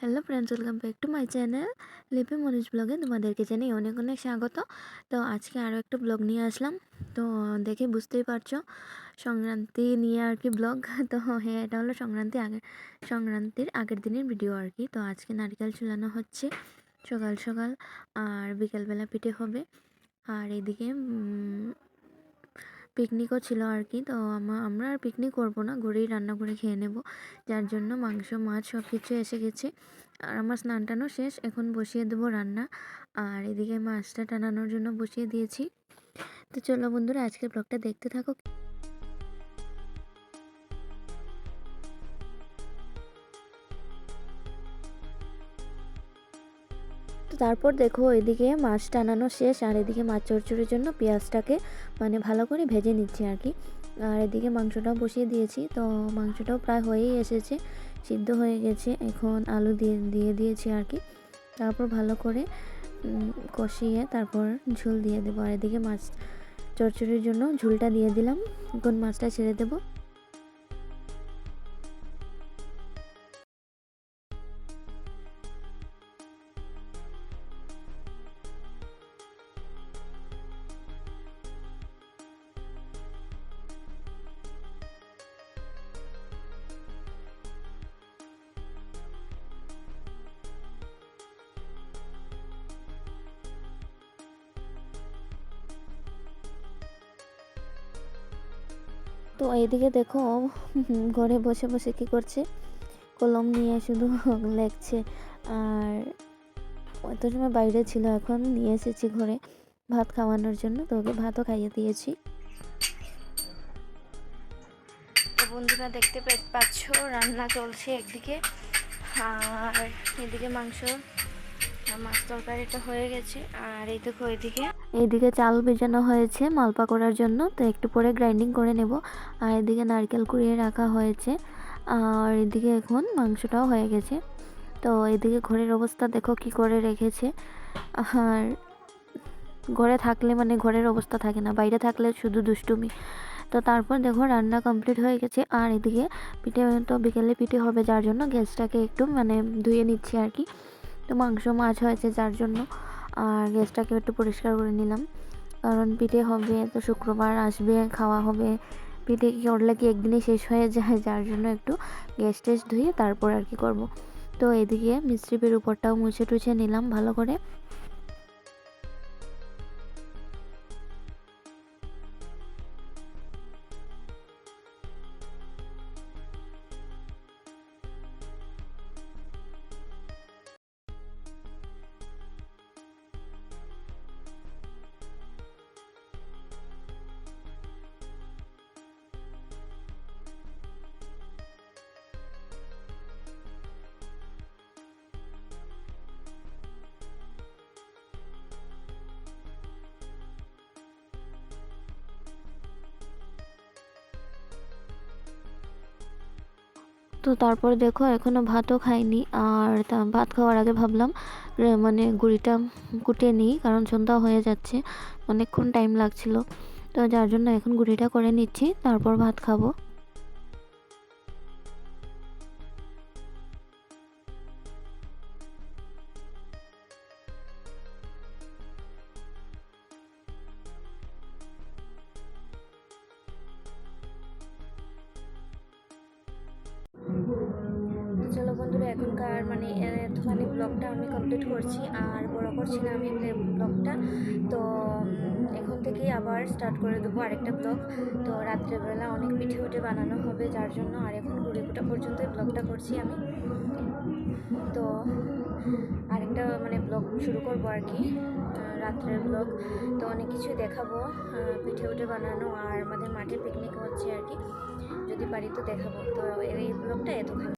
Hello friends welcome back to my channel Lipi Manish ব্লগে তোমাদেরকে জানাই অনেক অনেক স্বাগত। তো আজকে আরও একটা ব্লগ নিয়ে আসলাম। তো দেখে বুঝতেই পারছ, সংক্রান্তি নিয়ে আর কি ব্লগ তো হ্যাঁ এটা হলো সংক্রান্তি আগে, সংক্রান্তির আগের দিনের ভিডিও আর কি। তো আজকে নারকেল চুলানো হচ্ছে, সকাল সকাল, আর বিকালবেলা পিঠে হবে। আর এদিকে পিকনিকও ছিল আর কি। তো আমরা আর পিকনিক করব না, ঘুরেই রান্না করে খেয়ে নেব। যার জন্য মাংস, মাছ সব কিছু এসে গেছে। আর আমার স্নান টানো শেষ, এখন বসিয়ে দেবো রান্না। আর এদিকে মাছটা টানানোর জন্য বসিয়ে দিয়েছি। তো চলো বন্ধুরা, আজকের ব্লগটা দেখতে থাকো। তারপর দেখো এদিকে মাছ টানানো শেষ, আর এদিকে মাছ চড়চড়ির জন্য পেঁয়াজটাকে মানে ভালো করে ভেজে নিচ্ছি আর কি। আর এদিকে মাংসটাও বসিয়ে দিয়েছি, তো মাংসটাও প্রায় হয়েই এসেছে, সিদ্ধ হয়ে গেছে, এখন আলু দিয়ে দিয়ে দিয়েছি আর কি। তারপর ভালো করে কষিয়ে তারপর ঝোল দিয়ে দেবো। আর এদিকে মাছ চড়চড়ির জন্য ঝোলটা দিয়ে দিলাম, এখন মাছটা ছেড়ে দেবো। তো এইদিকে দেখো ঘরে বসে বসে কি করছে? কলম নিয়ে শুধু লেখছে। আর অত সময় বাইরে ছিল, এখন নিয়ে এসেছি ঘরে ভাত খাওয়ানোর জন্য। তো ওকে ভাতও খাইয়ে দিয়েছি। তো বন্ধুরা দেখতে পাচ্ছ, রান্না চলছে একদিকে। আর এদিকে মাংস মাছ তরকারিটা হয়ে গেছে। আর এই দেখো এদিকে এইদিকে চাল ভেজানো হয়েছে মালপা করার জন্য, তো একটু পরে গ্রাইন্ডিং করে নেব। আর এদিকে নারকেল কুড়িয়ে রাখা হয়েছে। আর এদিকে এখন মাংসটাও হয়ে গেছে। তো এদিকে ঘরের অবস্থা দেখো কি করে রেখেছে। আর ঘরে থাকলে মানে ঘরের অবস্থা থাকে না, বাইরে থাকলে শুধু দুষ্টুমি। তো তারপর দেখো রান্না কমপ্লিট হয়ে গেছে। আর এদিকে পিঠে তো বিকেলে পিঠে হবে, যার জন্য গ্যাসটাকে একটু মানে ধুয়ে নিচ্ছি আর কি। তো মাংস মাছ হয়েছে যার জন্য। আর গ্যাসটাকে একটু পরিষ্কার করে নিলাম। কারণ পিঠে হবে, তো শুক্রবার আসবে, খাওয়া হবে। পিঠে কি করলে কি একদিনে শেষ হয়ে যায়? যার জন্য একটু গ্যাস টেস ধুয়ে তারপর আর কি করব। তো এদিকে মিস্ত্রিপের উপরটাও মুছে টুছে নিলাম ভালো করে। তো তারপর দেখো এখনও ভাতও খাইনি। আর ভাত খাওয়ার আগে ভাবলাম মানে গুড়িটা কুটে নিই, কারণ সন্ধ্যা হয়ে যাচ্ছে, অনেকক্ষণ টাইম লাগছিল। তো যার জন্য এখন গুড়িটা করে নিচ্ছি, তারপর ভাত খাব। বন্ধুরা, এখনকার মানে এতখানি ব্লগটা আমি কমপ্লিট করছি। আর বড় করছি না আমি ব্লগটা তো এখন থেকেই আবার স্টার্ট করে দেবো আরেকটা ব্লগ তো, রাত্রেবেলা অনেক পিঠে উঠে বানানো হবে যার জন্য। আর এখন ঘুরে ফুটা পর্যন্ত ব্লগটা করছি আমি। তো, আরেকটা মানে ব্লগ শুরু করব আর কি রাত্রের ব্লগ তো, অনেক কিছু দেখাবো পিঠে উঠে বানানো আর আমাদের মাঠে পিকনিক হচ্ছে আর কি। যদি পারি তো দেখাবো। তো, এই ব্লগটা এতখানি।